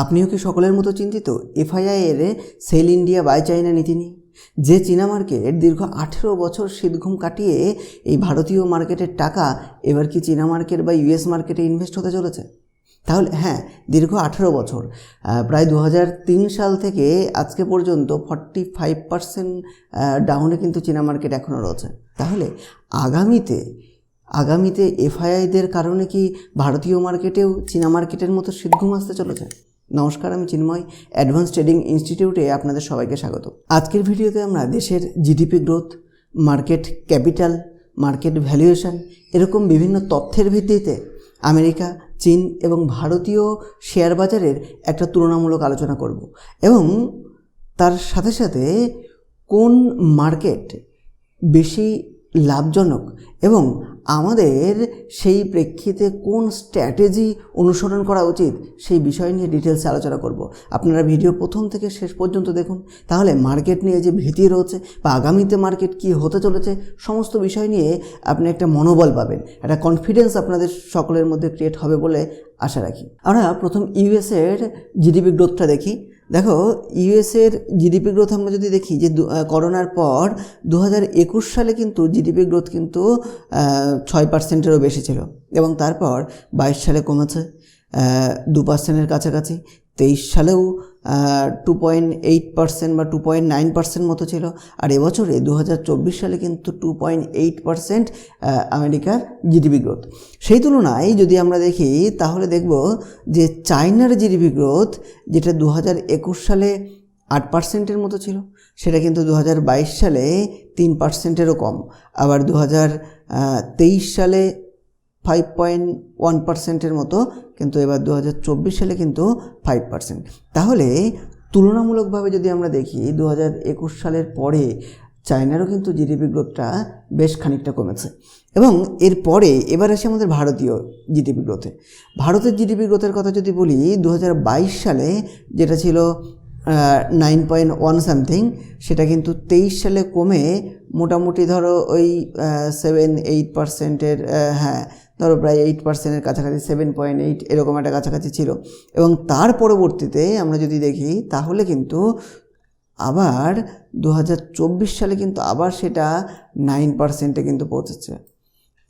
আপনিও কি সকলের মতো চিন্তিত? এফআইআই এর সেল ইন্ডিয়া বাই চাইনা নীতি নিয়ে? যে চীনা মার্কেট দীর্ঘ আঠেরো বছর শীতঘুম কাটিয়ে এই ভারতীয় মার্কেটের টাকা এবার কি চীনা মার্কেট বা ইউএস মার্কেটে ইনভেস্ট হতে চলেছে? তাহলে হ্যাঁ দীর্ঘ আঠেরো বছর। প্রায় দু হাজার তিন সাল থেকে আজকে পর্যন্ত ফর্টি ফাইভ পার্সেন্ট ডাউনে কিন্তু চীনা মার্কেট এখনও রয়েছে। তাহলে আগামীতে আগামীতে এফআইআইদের কারণে কি ভারতীয় মার্কেটেও চীনা মার্কেটের মতো শীতঘুম আসতে চলেছে? নমস্কার, আমি চিন্ময় অ্যাডভান্স ট্রেডিং ইনস্টিটিউটে আপনাদের সবাইকে স্বাগত। আজকের ভিডিওতে আমরা দেশের GDP growth market capital market valuation এরকম বিভিন্ন তথ্যের ভিত্তিতে আমেরিকা, চীন এবং ভারতীয় শেয়ার বাজারের একটা তুলনামূলক আলোচনা করব এবং তার সাথে সাথে কোন মার্কেট বেশি লাভজনক এবং আমাদের সেই প্রেক্ষিতে কোন স্ট্র্যাটেজি অনুসরণ করা উচিত সেই বিষয় নিয়ে ডিটেলসে আলোচনা করব। আপনারা ভিডিও প্রথম থেকে শেষ পর্যন্ত দেখুন। তাহলে মার্কেট নিয়ে যে ভীতি রয়েছে বা আগামীতে মার্কেট কী হতে চলেছে সমস্ত বিষয় নিয়ে আপনি একটা মনোবল পাবেন। একটা কনফিডেন্স আপনাদের সকলের মধ্যে ক্রিয়েট হবে বলে আশা রাখি। আমরা প্রথম ইউএসের জিডিপি গ্রোথটা দেখি। দেখো, ইউএসের জিডিপি গ্রোথ আমরা যদি দেখি যে করোনার পর দু একুশ সালে কিন্তু জিডিপি গ্রোথ কিন্তু ছয় পার্সেন্টেরও বেশি ছিল। এবং তারপর বাইশ সালে কমেছে দু পার্সেন্টের কাছাকাছি, তেইশ সালেও টু পয়েন্ট এইট পার্সেন্ট বা টু পয়েন্ট নাইন পার্সেন্ট মতো ছিল। আর এবছরে দু হাজার চব্বিশ সালে কিন্তু টু পয়েন্ট এইট পার্সেন্ট আমেরিকার জিডিপি গ্রোথ সেই তুলনায় যদি আমরা দেখি, তাহলে দেখব যে চায়নার জিডিপি গ্রোথ যেটা দু হাজার একুশ সালে আট পার্সেন্টের মতো ছিল, সেটা কিন্তু দু হাজার বাইশ সালে তিন পার্সেন্টেরও কম। আবার দু হাজার তেইশ সালে ফাইভ পয়েন্ট ওয়ান পার্সেন্টের মতো কিন্তু এবার দু হাজার চব্বিশ সালে কিন্তু ফাইভ পার্সেন্ট তাহলে তুলনামূলকভাবে যদি আমরা দেখি দু হাজার একুশ সালের পরে চায়নারও কিন্তু জিডিপি গ্রোথটা বেশ খানিকটা কমেছে। এবং এরপরে এবার আসে আমাদের ভারতীয় জিডিপি গ্রোথে ভারতের জিডিপি গ্রোথের কথা যদি বলি দু হাজার বাইশ সালে যেটা ছিল নাইন পয়েন্ট ওয়ান সামথিং সেটা কিন্তু তেইশ সালে কমে মোটামুটি ধরো ওই সেভেন এইট পার্সেন্টের হ্যাঁ ধরো প্রায় এইট পার্সেন্টের কাছাকাছি সেভেন পয়েন্ট এইট এরকম একটা কাছাকাছি ছিল। এবং তার পরবর্তীতে আমরা যদি দেখি, তাহলে কিন্তু আবার দু হাজার চব্বিশ সালে কিন্তু আবার সেটা নাইন পার্সেন্টে কিন্তু পৌঁছেছে।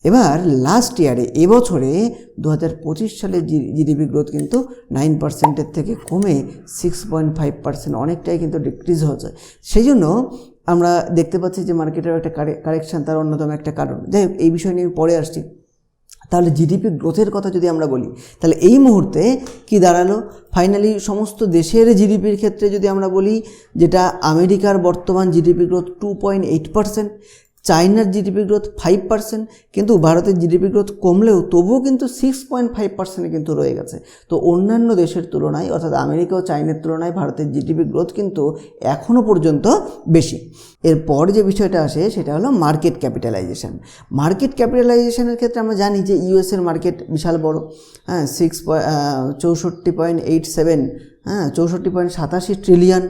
এবার লাস্ট ইয়ারে এবছরে দু হাজার পঁচিশ সালে জিডিপি গ্রোথ কিন্তু নাইন পার্সেন্টের থেকে কমে সিক্স পয়েন্ট ফাইভ পার্সেন্ট অনেকটাই কিন্তু ডিক্রিজ হয়েছে। সেই জন্য আমরা দেখতে পাচ্ছি যে মার্কেটের একটা কারেকশান তার অন্যতম একটা কারণ। যাই হোক, এই বিষয় নিয়ে পরে আসছি। তাহলে জিডিপি গ্রোথের কথা যদি আমরা বলি, তাহলে এই মুহূর্তে কি দাঁড়াল? ফাইনালি সমস্ত দেশের জিডিপির ক্ষেত্রে যদি আমরা বলি, যেটা আমেরিকার বর্তমান GDP growth two point eight percent চায়নার জিডিপি গ্রোথ ফাইভ পার্সেন্ট কিন্তু ভারতের জিডিপি গ্রোথ কমলেও তবুও কিন্তু সিক্স পয়েন্ট ফাইভ পার্সেন্টে কিন্তু রয়ে গেছে। তো অন্যান্য দেশের তুলনায়, অর্থাৎ আমেরিকা ও চায়নার তুলনায় ভারতের জিডিপি গ্রোথ কিন্তু এখনও পর্যন্ত বেশি। এরপর যে বিষয়টা আসে, সেটা হলো মার্কেট ক্যাপিটালাইজেশন মার্কেট ক্যাপিটালাইজেশনের ক্ষেত্রে আমরা জানি যে ইউএসের মার্কেট বিশাল বড়। হ্যাঁ সিক্স চৌষট্টি পয়েন্ট এইট সেভেন হ্যাঁ চৌষট্টি পয়েন্ট সাতাশি ট্রিলিয়ন?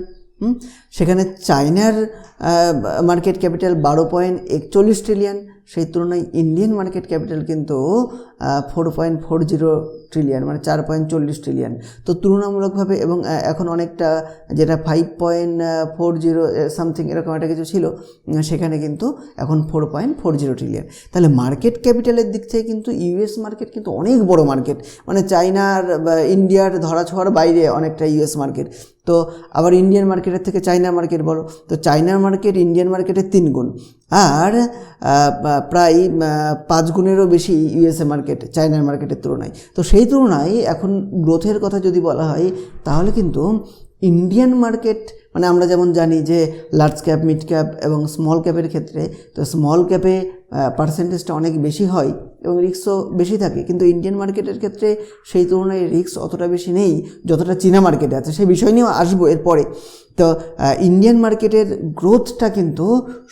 সেখানে চায়নার মার্কেট ক্যাপিটাল বারো পয়েন্ট একচল্লিশ ট্রিলিয়ন সেই তুলনায় ইন্ডিয়ান মার্কেট ক্যাপিটাল কিন্তু four point four zero trillion মানে চার পয়েন্ট চল্লিশ ট্রিলিয়ন তো তুলনামূলকভাবে এবং এখন অনেকটা যেটা five point four zero something এরকম একটা কিছু ছিল সেখানে কিন্তু এখন four point four zero trillion তাহলে মার্কেট ক্যাপিটালের দিক থেকে কিন্তু ইউএস মার্কেট কিন্তু অনেক বড় মার্কেট মানে চায়নার বা ইন্ডিয়ার ধরাছোঁয়ার বাইরে অনেকটা ইউএস মার্কেট তো আবার ইন্ডিয়ান মার্কেটের থেকে চায়না মার্কেট বড় তো চায়নার মার্কেট ইন্ডিয়ান মার্কেটের তিন গুণ। আর প্রায় পাঁচ গুণেরও বেশি ইউএসএ মার্কেট চায়নার মার্কেটের তুলনায়। তো সেই তুলনায় এখন গ্রোথের কথা যদি বলা হয়, তাহলে কিন্তু ইন্ডিয়ান মার্কেট মানে আমরা যেমন জানি যে লার্জ ক্যাপ মিড ক্যাপ এবং স্মল ক্যাপের ক্ষেত্রে, তো স্মল ক্যাপে পার্সেন্টেজটা অনেক বেশি হয়। এবং রিস্কও বেশি থাকে। কিন্তু ইন্ডিয়ান মার্কেটের ক্ষেত্রে সেই তুলনায় রিস্ক অতটা বেশি নেই, যতটা চীনা মার্কেটে আছে। সেই বিষয় নিয়েও আসব এরপরে। তো ইন্ডিয়ান মার্কেটের গ্রোথটা কিন্তু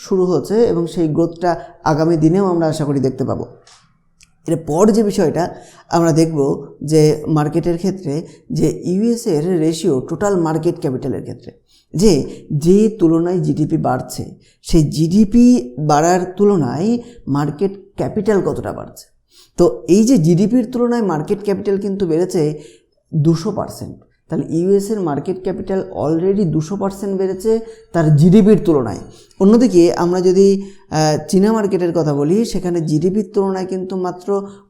শুরু হচ্ছে এবং সেই গ্রোথটা আগামী দিনেও আমরা আশা করি দেখতে পাবো। এরপর যে বিষয়টা, আমরা দেখব যে মার্কেটের ক্ষেত্রে যে ইউএসের রেশিও টোটাল মার্কেট ক্যাপিটালের ক্ষেত্রে, যে যে তুলনায় জিডিপি বাড়ছে, সেই জিডিপি বাড়ার তুলনায় মার্কেট ক্যাপিটাল কতটা বাড়ছে? তো এই যে জিডিপির তুলনায় মার্কেট ক্যাপিটাল কিন্তু বেড়েছে দুশো পার্সেন্ট তাহলে ইউএসের মার্কেট ক্যাপিটাল অলরেডি দুশো পার্সেন্ট বেড়েছে তার জিডিপির তুলনায়। অন্যদিকে আমরা যদি চীনা মার্কেটের কথা বলি, সেখানে জিডিপির তুলনায় কিন্তু মাত্র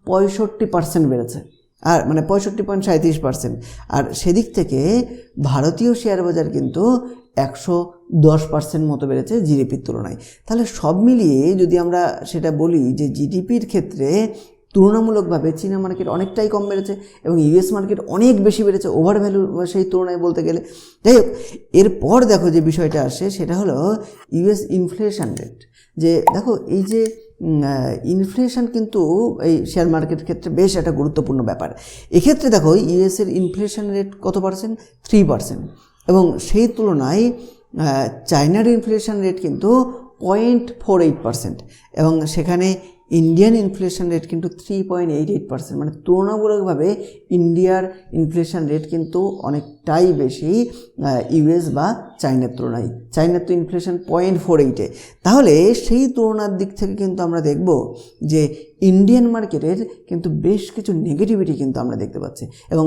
পঁয়ষট্টি পার্সেন্ট বেড়েছে। আর মানে পঁয়ষট্টি পয়েন্ট সাঁত্রিশ পার্সেন্ট আর সেদিক থেকে ভারতীয় শেয়ার বাজার কিন্তু একশো দশ পার্সেন্ট মতো বেড়েছে জিডিপির তুলনায়। তাহলে সব মিলিয়ে যদি আমরা সেটা বলি যে জিডিপির ক্ষেত্রে তুলনামূলকভাবে চীনা মার্কেট অনেকটাই কম বেড়েছে এবং ইউএস মার্কেট অনেক বেশি বেড়েছে ওভার ভ্যালু সেই তুলনায় বলতে গেলে। যাই হোক, এরপর দেখো যে বিষয়টা আসে সেটা হলো ইউএস ইনফ্লেশন রেট যে দেখো এই যে ইনফ্লেশন কিন্তু এই শেয়ার মার্কেটের ক্ষেত্রে বেশ একটা গুরুত্বপূর্ণ ব্যাপার। এক্ষেত্রে দেখো ইউএসের ইনফ্লেশন রেট কত পার্সেন্ট থ্রি পার্সেন্ট এবং সেই তুলনায় চায়নার ইনফ্লেশন রেট কিন্তু পয়েন্ট ফোর এইট পার্সেন্ট এবং সেখানে ইন্ডিয়ান ইনফ্লেশন রেট কিন্তু three point eight eight percent মানে তুলনামূলকভাবে ইন্ডিয়ার ইনফ্লেশন রেট কিন্তু অনেকটাই বেশি ইউএস বা চাইনার তুলনায়। চাইনার তো ইনফ্লেশন পয়েন্ট ফোর এইটে তাহলে সেই তুলনার দিক থেকে কিন্তু আমরা দেখব যে ইন্ডিয়ান মার্কেটের কিন্তু বেশ কিছু নেগেটিভিটি কিন্তু আমরা দেখতে পাচ্ছি। এবং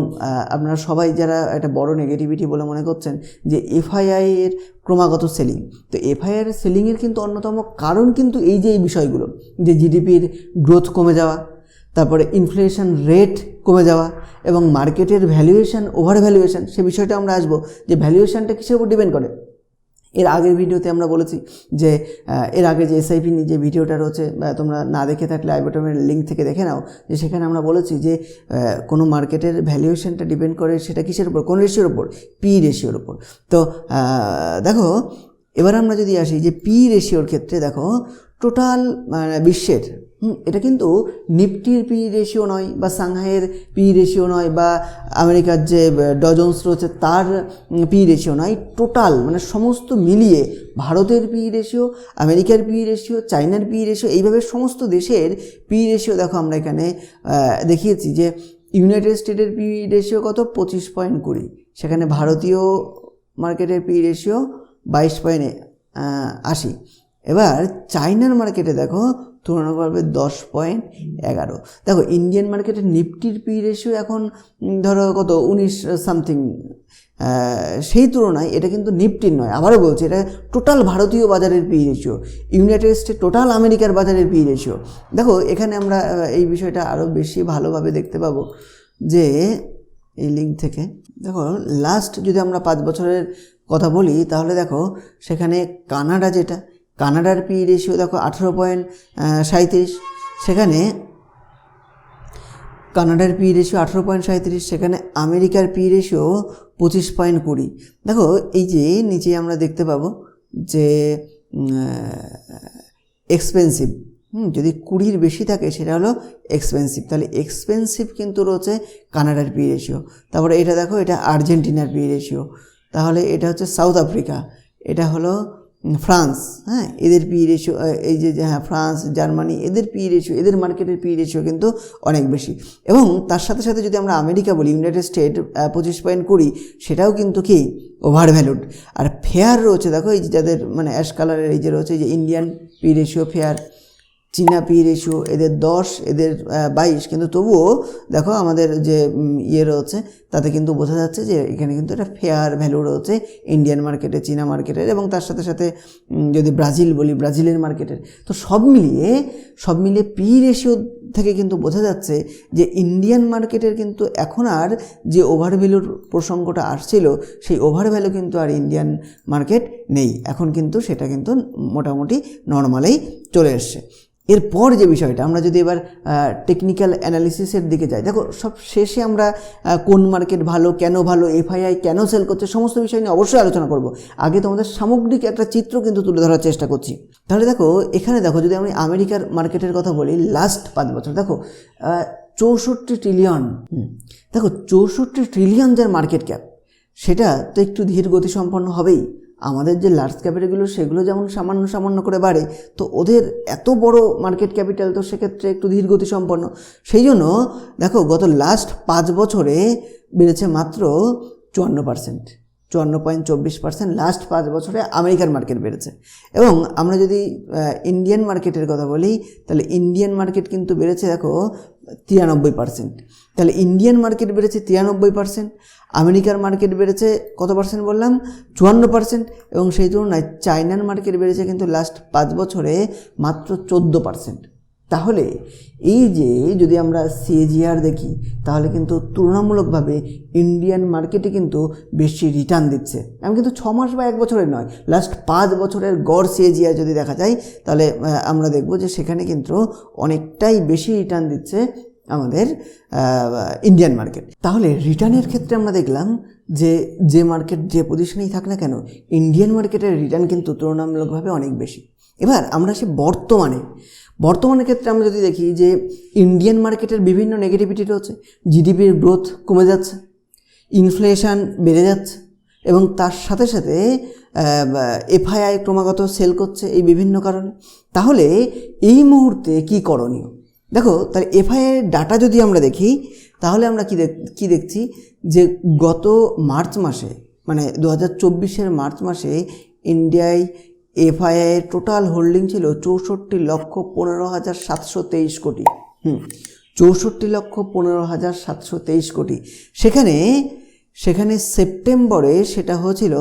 আপনারা সবাই যারা একটা বড় নেগেটিভিটি বলে মনে করছেন যে এফআইআই এর ক্রমাগত সেলিং তো এফআইআর সেলিংয়ের কিন্তু অন্যতম কারণ কিন্তু এই যে, এই বিষয়গুলো যে জিডিপির গ্রোথ কমে যাওয়া, তারপরে ইনফ্লেশন রেট কমে যাওয়া এবং মার্কেটের ভ্যালুয়েশন ওভার ভ্যালুয়েশন সে বিষয়টা আমরা আসব যে ভ্যালুয়েশনটা কিসের উপর ডিপেন্ড করে? এর আগের ভিডিওতে আমরা বলেছি যে এর আগে যে এসআইপি যে ভিডিওটা রয়েছে তোমরা না দেখে থাকলে আইবটমের লিঙ্ক থেকে দেখে নাও যে সেখানে আমরা বলেছি যে কোনো মার্কেটের ভ্যালুয়েশনটা ডিপেন্ড করে সেটা কিসের উপর কোন রেশিওর উপর? পি রেশিওর উপর। তো দেখো এবার আমরা যদি আসি যে পি রেশিওর ক্ষেত্রে দেখো টোটাল বিশ্বের হুম, এটা কিন্তু নিফটির পি রেশিও নয় বা সাংহাইয়ের পি রেশিও নয় বা আমেরিকার যে ডজন্স রয়েছে তার পি রেশিও নয়। টোটাল মানে সমস্ত মিলিয়ে ভারতের পি রেশিও আমেরিকার পি রেশিও চায়নার পি রেশিও এইভাবে সমস্ত দেশের পি রেশিও দেখো আমরা এখানে দেখিয়েছি যে ইউনাইটেড স্টেটের পি রেশিও কত? পঁচিশ পয়েন্ট কুড়ি। সেখানে ভারতীয় মার্কেটের পি রেশিও বাইশ পয়েন্ট আশি। এবার চাইনার মার্কেটে দেখো তুলনা করবে দশ পয়েন্ট এগারো। দেখো ইন্ডিয়ান মার্কেটে নিফটির পি রেশিও এখন ধরো কত, উনিশ সামথিং সেই তুলনায় এটা কিন্তু নিফটির নয়। আবারও বলছি, এটা টোটাল ভারতীয় বাজারের P ratio United State total আমেরিকার বাজারের পি রেশিও দেখো, এখানে আমরা এই বিষয়টা আরও বেশি ভালোভাবে দেখতে পাবো যে, এই লিঙ্ক থেকে, দেখো লাস্ট যদি আমরা পাঁচ বছরের কথা বলি, তাহলে দেখো, সেখানে কানাডা যেটা কানাডার পি রেশিও দেখো আঠেরো পয়েন্ট সাঁত্রিশ সেখানে কানাডার পি রেশিও আঠেরো পয়েন্ট সাঁত্রিশ সেখানে আমেরিকার পি রেশিও পঁচিশ পয়েন্ট কুড়ি। দেখো, এই যে নিচে আমরা দেখতে পাবো যে এক্সপেন্সিভ হুম, যদি কুড়ির বেশি থাকে, সেটা হলো এক্সপেন্সিভ তাহলে এক্সপেন্সিভ কিন্তু রয়েছে কানাডার পি রেশিও। তারপরে এটা দেখো, এটা আর্জেন্টিনার পি রেশিও। তাহলে এটা হচ্ছে সাউথ আফ্রিকা। এটা হলো ফ্রান্স হ্যাঁ এদের পি রেশিও এই যে হ্যাঁ ফ্রান্স জার্মানি এদের পি রেশিও এদের মার্কেটের পি রেশিও কিন্তু অনেক বেশি। এবং তার সাথে সাথে যদি আমরা আমেরিকা বলি ইউনাইটেড স্টেট পঁচিশ পয়েন্ট কুড়ি, সেটাও কিন্তু কি ওভার ভ্যালুড আর ফেয়ার রয়েছে, দেখো, এই যে যাদের মানে অ্যাশ কালারের এই যে রয়েছে যে ইন্ডিয়ান পি রেশিও ফেয়ার চীনা পি রেশিও এদের দশ, এদের বাইশ, কিন্তু তবুও দেখো আমাদের যে ইয়ে রয়েছে, তাতে কিন্তু বোঝা যাচ্ছে যে এখানে কিন্তু একটা ফেয়ার ভ্যালু রয়েছে ইন্ডিয়ান মার্কেটে চীনা মার্কেটের এবং তার সাথে সাথে যদি ব্রাজিল বলি, ব্রাজিলের মার্কেটের তো সব মিলিয়ে সব মিলিয়ে পি রেশিও থেকে কিন্তু বোঝা যাচ্ছে যে ইন্ডিয়ান মার্কেটের কিন্তু এখন আর যে ওভার ভ্যালুর প্রসঙ্গটা আসছিল, সেই ওভার ভ্যালু কিন্তু আর ইন্ডিয়ান মার্কেট নেই। এখন কিন্তু সেটা কিন্তু মোটামুটি নর্মালেই চলে এসছে। এরপর যে বিষয়টা, আমরা যদি এবার টেকনিক্যাল অ্যানালিসিসের দিকে যাই, দেখো সব শেষে আমরা কোন মার্কেট ভালো, কেন ভালো এফআইআই কেন সেল করছে, সমস্ত বিষয় নিয়ে অবশ্যই আলোচনা করব। আগে তোমাদের সামগ্রিক একটা চিত্র কিন্তু তুলে ধরার চেষ্টা করছি। তাহলে দেখো, এখানে দেখো, যদি আমি আমেরিকার মার্কেটের কথা বলি লাস্ট পাঁচ বছর, দেখো চৌষট্টি ট্রিলিয়ন দেখো, চৌষট্টি ট্রিলিয়ন যার মার্কেট ক্যাপ সেটা তো একটু ধীর গতি সম্পন্ন হবেই। আমাদের যে লার্জ ক্যাপিটালগুলো সেগুলো যেমন সামান্য সামান্য করে বাড়ে, তো ওদের এত বড় মার্কেট ক্যাপিটাল তো সেক্ষেত্রে একটু ধীরগতি সম্পন্ন। সেই জন্য দেখো, গত লাস্ট পাঁচ বছরে বেড়েছে মাত্র চুয়ান্ন পার্সেন্ট চুয়ান্ন পয়েন্ট চব্বিশ পার্সেন্ট লাস্ট পাঁচ বছরে আমেরিকার মার্কেট বেড়েছে। এবং আমরা যদি ইন্ডিয়ান মার্কেটের কথা বলি, তাহলে ইন্ডিয়ান মার্কেট কিন্তু বেড়েছে দেখো তিরানব্বই পার্সেন্ট তাহলে ইন্ডিয়ান মার্কেট বেড়েছে তিরানব্বই পার্সেন্ট আমেরিকার মার্কেট বেড়েছে কত পার্সেন্ট বললাম? চুয়ান্ন পার্সেন্ট এবং সেই তুলনায় চায়নার মার্কেট বেড়েছে কিন্তু লাস্ট পাঁচ বছরে মাত্র চোদ্দ পার্সেন্ট তাহলে এই যে যদি আমরা সিএজিআর দেখি, তাহলে কিন্তু তুলনামূলকভাবে ইন্ডিয়ান মার্কেটে কিন্তু বেশি রিটার্ন দিচ্ছে। আমি কিন্তু ছ মাস বা এক বছরের নয় লাস্ট পাঁচ বছরের গড় সিএজিআর যদি দেখা যায়, তাহলে আমরা দেখব যে সেখানে কিন্তু অনেকটাই বেশি রিটার্ন দিচ্ছে আমাদের ইন্ডিয়ান মার্কেট তাহলে রিটার্নের ক্ষেত্রে আমরা দেখলাম যে যে মার্কেট যে পজিশনেই থাক না কেন ইন্ডিয়ান মার্কেটের রিটার্ন কিন্তু তুলনামূলকভাবে অনেক বেশি। এবার আমরা সে বর্তমানে বর্তমানের ক্ষেত্রে আমরা যদি দেখি যে ইন্ডিয়ান মার্কেটের বিভিন্ন নেগেটিভিটি রয়েছে। জিডিপির গ্রোথ কমে যাচ্ছে ইনফ্লেশন বেড়ে যাচ্ছে, এবং তার সাথে সাথে এফআইআই ক্রমাগত সেল করছে এই বিভিন্ন কারণে। তাহলে এই মুহূর্তে কি করণীয়? দেখো, তাহলে এফআইআই ডাটা যদি আমরা দেখি, তাহলে আমরা কী কী দেখছি? যে গত মার্চ মাসে মানে দু হাজার চব্বিশের মার্চ মাসে ইন্ডিয়ায় এফআইআইয়ের টোটাল হোল্ডিং ছিল চৌষট্টি লক্ষ পনেরো হাজার সাতশো তেইশ কোটি। হুম, চৌষট্টি লক্ষ পনেরো হাজার সাতশো তেইশ কোটি। সেখানে সেখানে সেপ্টেম্বরে সেটা হয়েছিল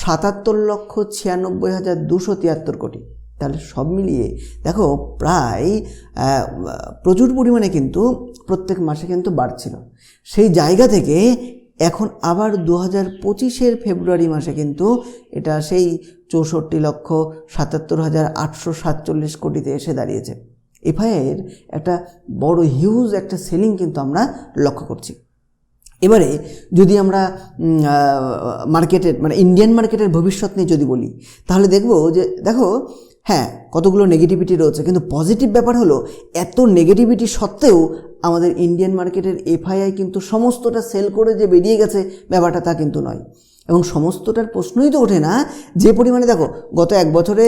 সাতাত্তর লক্ষ ছিয়ানব্বই হাজার দুশো তিয়াত্তর কোটি। তাহলে সব মিলিয়ে দেখো প্রায় প্রচুর পরিমাণে কিন্তু প্রত্যেক মাসে কিন্তু বাড়ছিল। সেই জায়গা থেকে এখন আবার দু হাজার পঁচিশের ফেব্রুয়ারি মাসে কিন্তু এটা সেই চৌষট্টি লক্ষ সাতাত্তর হাজার আটশো সাতচল্লিশ কোটিতে এসে দাঁড়িয়েছে। এফআইআইয়ের একটা বড় হিউজ একটা সেলিং কিন্তু আমরা লক্ষ্য করছি। এবারে যদি আমরা মার্কেটের মানে ইন্ডিয়ান মার্কেটের ভবিষ্যৎ নিয়ে যদি বলি, তাহলে দেখব যে, দেখো হ্যাঁ কতগুলো নেগেটিভিটি রয়েছে, কিন্তু পজিটিভ ব্যাপার হলো, এত নেগেটিভিটি সত্ত্বেও আমাদের ইন্ডিয়ান মার্কেটের এফআইআই কিন্তু সমস্তটা সেল করে যে বেরিয়ে গেছে, ব্যাপারটা তা কিন্তু নয়। এবং সমস্তটার প্রশ্নই তো ওঠে না। যে পরিমাণে দেখো, গত এক বছরে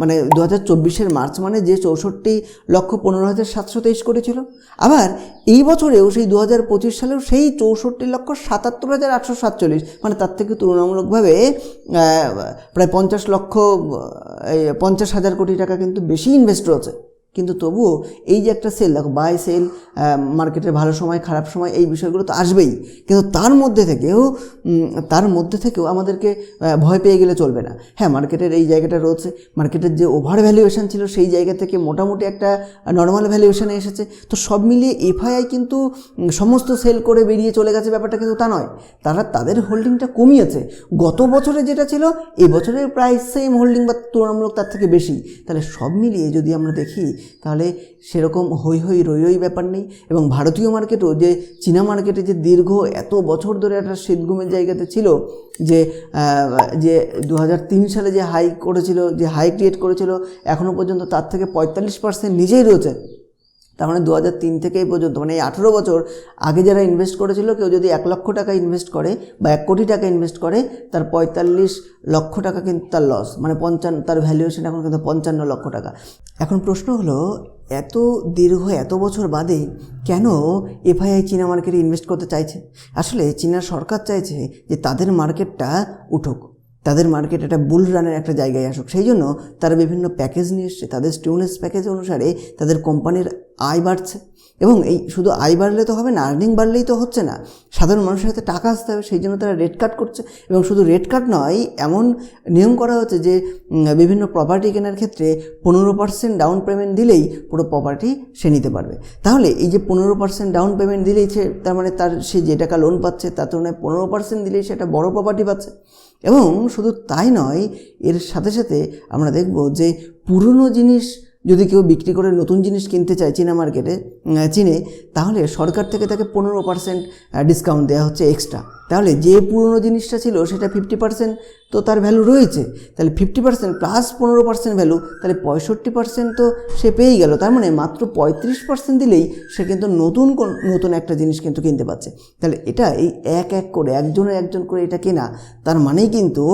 মানে দু হাজার চব্বিশের মার্চ মানে যে চৌষট্টি লক্ষ পনেরো হাজার সাতশো তেইশ কোটি ছিল। আবার এই বছরেও সেই দু হাজার পঁচিশ সালেও সেই চৌষট্টি লক্ষ সাতাত্তর হাজার আটশো সাতচল্লিশ মানে তার থেকে তুলনামূলকভাবে প্রায় পঞ্চাশ লক্ষ পঞ্চাশ হাজার কোটি টাকা কিন্তু বেশি ইনভেস্ট রয়েছে কিন্তু তবুও এই যে একটা সেল দেখো বাই সেল মার্কেটের ভালো সময়, খারাপ সময়, এই বিষয়গুলো তো আসবেই। কিন্তু তার মধ্যে থেকেও তার মধ্যে থেকেও আমাদেরকে ভয় পেয়ে গেলে চলবে না। হ্যাঁ মার্কেটের এই জায়গাটা রয়েছে। মার্কেটের যে ওভার ভ্যালুয়েশন ছিল, সেই জায়গা থেকে মোটামুটি একটা নর্মাল ভ্যালুয়েশনে এসেছে। তো সব মিলিয়ে এফআইআই কিন্তু সমস্ত সেল করে বেরিয়ে চলে গেছে, ব্যাপারটা কিন্তু তা নয়। তারা, তাদের হোল্ডিংটা কমিয়েছে। গত বছরে যেটা ছিল এই বছরে প্রায় সেম হোল্ডিং বা তুলনামূলক তার থেকে বেশি। তাহলে সব মিলিয়ে যদি আমরা দেখি তাহলে সেরকম হই হই রই রই ব্যাপার নেই। এবং ভারতীয় মার্কেটও যে চীনা মার্কেটে যে দীর্ঘ এত বছর ধরে একটা শীতঘুমের জায়গাতে ছিল যে যে দু হাজার তিন সালে যে হাই করেছিল, যে হাই ক্রিয়েট করেছিল এখনও পর্যন্ত তার থেকে পঁয়তাল্লিশ পার্সেন্ট নিজেই রয়েছে। তার মানে দু তিন থেকে এই পর্যন্ত মানে এই আঠেরো বছর আগে যারা ইনভেস্ট করেছিল, কেউ যদি এক লক্ষ টাকা ইনভেস্ট করে বা এক কোটি টাকা ইনভেস্ট করে, তার পঁয়তাল্লিশ লক্ষ টাকা কিন্তু তার লস মানে পঞ্চান্ন, তার ভ্যালুয়েশন এখন কিন্তু পঞ্চান্ন লক্ষ টাকা। এখন প্রশ্ন হলো, এত দীর্ঘ, এত বছর বাদে কেন এফআইআই চীনা মার্কেটে ইনভেস্ট করতে চাইছে? আসলে চীনা সরকার চাইছে যে তাদের মার্কেটটা উঠুক। তাদের মার্কেট একটা বুল রানের একটা জায়গায় আসুক। সেই জন্য তারা বিভিন্ন প্যাকেজ নিয়ে এসছে। তাদের স্টিউনেস প্যাকেজ অনুসারে তাদের কোম্পানির আয় বাড়ছে। এবং এই শুধু আয় বাড়লে তো হবে না আর্নিং বাড়লেই তো হচ্ছে না। সাধারণ মানুষের হাতে টাকা আসতে হবে, সেই জন্য তারা রেট কাট করছে। এবং শুধু রেট কাট নয়, এমন নিয়ম করা হচ্ছে যে বিভিন্ন প্রপার্টি কেনার ক্ষেত্রে পনেরো পার্সেন্ট ডাউন পেমেন্ট দিলেই পুরো প্রপার্টি সে নিতে পারবে। তাহলে এই যে পনেরো পার্সেন্ট ডাউন পেমেন্ট দিলেই সে, তার মানে তার সে যে টাকা লোন পাচ্ছে, তার তুলনায় পনেরো পার্সেন্ট দিলেই সে একটা বড়ো প্রপার্টি পাচ্ছে। এবং শুধু তাই নয় এর সাথে সাথে আমরা দেখব যে পুরনো জিনিস যদি কেউ বিক্রি করে নতুন জিনিস কিনতে চায় চীনা মার্কেটে চীনে, তাহলে সরকার থেকে তাকে পনেরো পার্সেন্ট ডিসকাউন্ট দেওয়া হচ্ছে এক্সট্রা তাহলে যে পুরনো জিনিসটা ছিল সেটা ফিফটি পার্সেন্ট তো তার ভ্যালু রয়েছে। তাহলে ফিফটি পার্সেন্ট প্লাস পনেরো পার্সেন্ট ভ্যালু তাহলে পঁয়ষট্টি পার্সেন্ট তো সে পেয়েই গেল। তার মানে মাত্র পঁয়ত্রিশ পার্সেন্ট দিলেই সে কিন্তু নতুন নতুন একটা জিনিস কিন্তু কিনতে পারছে। তাহলে এটা এই এক এক করে, একজনের একজন করে এটা কেনা, তার মানেই কিন্তু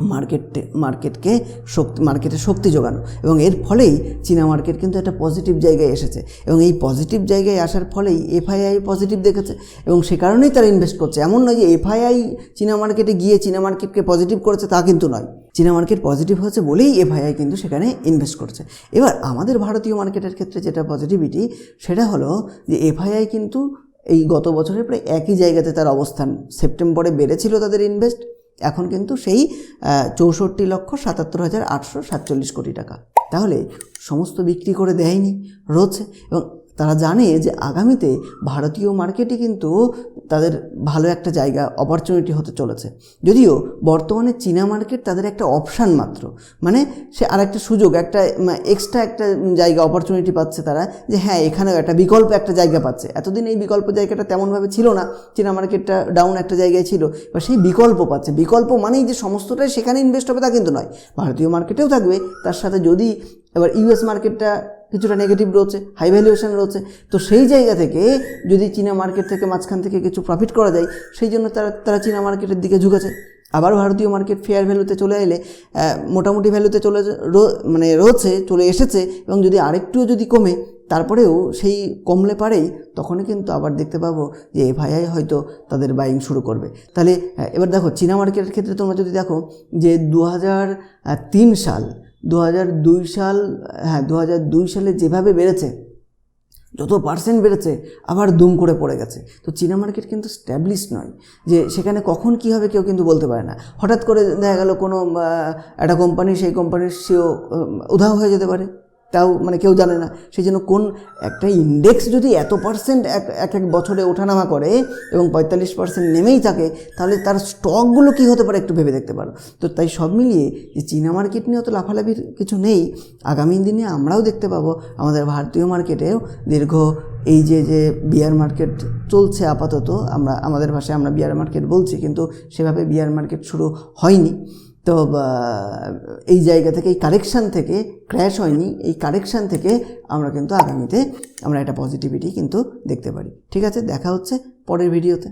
মার্কেটে, মার্কেটকে শক্তি, মার্কেটে শক্তি যোগানো এবং এর ফলেই চীনা মার্কেট কিন্তু একটা পজিটিভ জায়গায় এসেছে। এবং এই পজিটিভ জায়গায় আসার ফলেই এফআইআই পজিটিভ দেখেছে। এবং সে কারণেই তারা ইনভেস্ট করছে। এমন নয় যে এফআইআই চীনা মার্কেটে গিয়ে চীনা মার্কেটকে পজিটিভ করেছে, তা কিন্তু নয়। চীনা মার্কেট পজিটিভ হয়েছে বলেই এফআইআই কিন্তু সেখানে ইনভেস্ট করছে। এবার আমাদের ভারতীয় মার্কেটের ক্ষেত্রে যেটা পজিটিভিটি সেটা হলো যে এফআইআই কিন্তু এই গত বছরের প্রায় একই জায়গাতে তার অবস্থান। সেপ্টেম্বরে বেড়েছিল তাদের ইনভেস্ট এখন কিন্তু সেই চৌষট্টি লক্ষ সাতাত্তর হাজার আটশো সাতচল্লিশ কোটি টাকা। তাহলে সমস্ত বিক্রি করে দেয়নি রয়েছে এবং তারা জানে যে আগামীতে ভারতীয় মার্কেটে কিন্তু তাদের ভালো একটা জায়গা অপরচুনিটি হতে চলেছে। যদিও বর্তমানে চীনা মার্কেট তাদের একটা অপশান মাত্র। মানে সে আর একটা সুযোগ, একটা এক্সট্রা একটা জায়গা অপরচুনিটি পাচ্ছে তারা যে হ্যাঁ এখানেও একটা বিকল্প একটা জায়গা পাচ্ছে। এতদিন এই বিকল্প জায়গাটা তেমনভাবে ছিল না। চীনা মার্কেটটা ডাউন একটা জায়গায় ছিল। বা সেই বিকল্প পাচ্ছে। বিকল্প মানেই যে সমস্তটাই সেখানে ইনভেস্ট হবে তা কিন্তু নয়। ভারতীয় মার্কেটেও থাকবে। তার সাথে যদি এবার ইউএস মার্কেটটা কিছুটা নেগেটিভ রয়েছে হাই ভ্যালুয়েশন রয়েছে, তো সেই জায়গা থেকে যদি চীনা মার্কেট থেকে মাঝখান থেকে কিছু প্রফিট করা যায়, সেই জন্য তারা তারা চীনা মার্কেটের দিকে ঝুঁকেছে। আবার ভারতীয় মার্কেট ফেয়ার ভ্যালুতে চলে এলে মোটামুটি ভ্যালুতে চলে মানে রয়েছে, চলে এসেছে, এবং যদি আরেকটুও যদি কমে, তারপরেও সেই কমলে পারেই, তখনই কিন্তু আবার দেখতে পাবো যে এফআইআই হয়তো তাদের বাইং শুরু করবে। তাহলে এবার দেখো, চীনা মার্কেটের ক্ষেত্রে তোমরা যদি দেখো যে দু সাল দু সাল হ্যাঁ দু সালে যেভাবে বেড়েছে, যত পার্সেন্ট বেড়েছে, আবার দুম করে পড়ে গেছে। তো চীনা মার্কেট কিন্তু স্ট্যাবলিশ নয় যে সেখানে কখন কি হবে কেউ কিন্তু বলতে পারে না। হঠাৎ করে দেখা গেল কোনো একটা কোম্পানি সেই কোম্পানির সেও উধাও হয়ে যেতে পারে। তাও মানে কেউ জানে না। সেই জন্য কোন একটা ইন্ডেক্স যদি এত পার্সেন্ট এক এক এক বছরে ওঠানামা করে এবং পঁয়তাল্লিশ পার্সেন্ট নেমেই থাকে, তাহলে তার স্টকগুলো কী হতে পারে একটু ভেবে দেখতে পারো। তো তাই সব মিলিয়ে যে চীনা মার্কেট নিয়ে অত লাফালাফির কিছু নেই, আগামী দিনে আমরাও দেখতে পাবো আমাদের ভারতীয় মার্কেটেও দীর্ঘ এই যে যে বিয়ার মার্কেট চলছে আপাতত, আমরা, আমাদের ভাষায় আমরা বিয়ার মার্কেট বলছি, কিন্তু সেভাবে বিয়ার মার্কেট শুরু হয়নি। তো এই জায়গা থেকে, এই কারেকশান থেকে ক্র্যাশ হয়নি, এই কারেকশান থেকে আমরা কিন্তু আগামীতে আমরা একটা পজিটিভিটি কিন্তু দেখতে পারি। ঠিক আছে, দেখা হচ্ছে পরের ভিডিওতে